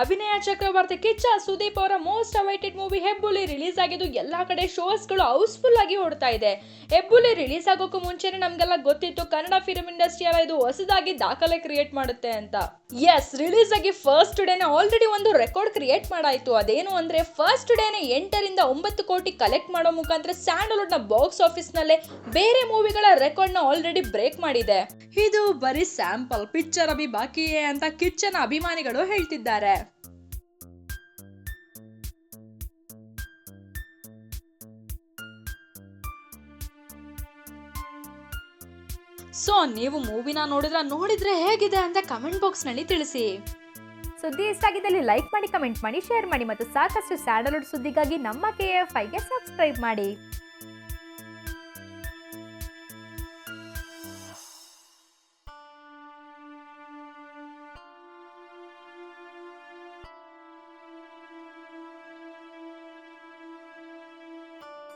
ಅಭಿನಯ ಚಕ್ರವರ್ತಿ ಕಿಚ್ಚ ಸುದೀಪ್ ಅವರ most awaited movie Hebbuli release ಆಗಿದ್ದು ಎಲ್ಲಾ ಕಡೆ ಶೋಸ್ಗಳು ಹೌಸ್ಫುಲ್ ಆಗಿ ಓಡ್ತಾ ಇದೆ. ಹೆಬ್ಬುಲಿ ರಿಲೀಸ್ ಆಗೋಕ್ಕೂ ಮುಂಚೆನೆ ನಮಗೆಲ್ಲ ಗೊತ್ತಿತ್ತು, ಕನ್ನಡ ಫಿಲ್ಮ್ ಇಂಡಸ್ಟ್ರಿ ಎಲ್ಲ ಇದು ಹೊಸದಾಗಿ ದಾಖಲೆ ಕ್ರಿಯೇಟ್ ಮಾಡುತ್ತೆ ಅಂತ. ಎಸ್ ರಿಲೀಸ್ ಆಗಿ ಫಸ್ಟ್ ಡೇನೆ ಆಲ್ರೆಡಿ ಒಂದು ರೆಕಾರ್ಡ್ ಕ್ರಿಯೇಟ್ ಮಾಡಾಯ್ತು. ಅದೇನು ಅಂದ್ರೆ ಫಸ್ಟ್ ಡೇನೆ ಎಂಟರಿಂದ ಒಂಬತ್ತು ಕೋಟಿ ಕಲೆಕ್ಟ್ ಮಾಡೋ ಮುಖಾಂತರ ಸ್ಯಾಂಡಲ್ವುಡ್ನ ಬಾಕ್ಸ್ ಆಫೀಸ್ ನಲ್ಲೇ ಬೇರೆ ಮೂವಿಗಳ ರೆಕಾರ್ಡ್ನ ಆಲ್ರೆಡಿ ಬ್ರೇಕ್ ಮಾಡಿದೆ. ಇದು ಬರೀ ಸ್ಯಾಂಪಲ್ ಪಿಕ್ಚರ್ ಅಭಿ ಬಾಕಿಯೇ ಅಂತ ಕಿಚ್ಚನ ಅಭಿಮಾನಿಗಳು ಹೇಳ್ತಿದ್ದಾರೆ. ಸೊ ನೀವು ಮೂವಿನ ನೋಡಿದ್ರ ನೋಡಿದ್ರೆ ಹೇಗಿದೆ ಅಂತ ಕಮೆಂಟ್ ಬಾಕ್ಸ್ನಲ್ಲಿ ತಿಳಿಸಿ. ಸುದ್ದಿ ಇಷ್ಟ ಆಗಿದ್ದಲ್ಲಿ ಲೈಕ್ ಮಾಡಿ ಕಮೆಂಟ್ ಮಾಡಿ ಶೇರ್ ಮಾಡಿ ಮತ್ತು ಸಾಕಷ್ಟು ಸ್ಯಾಂಡಲ್ವುಡ್ ಸುದ್ದಿಗಾಗಿ ನಮ್ಮ ಕೆ ಎಫ್ ಐಗೆ ಸಬ್ಸ್ಕ್ರೈಬ್ ಮಾಡಿ.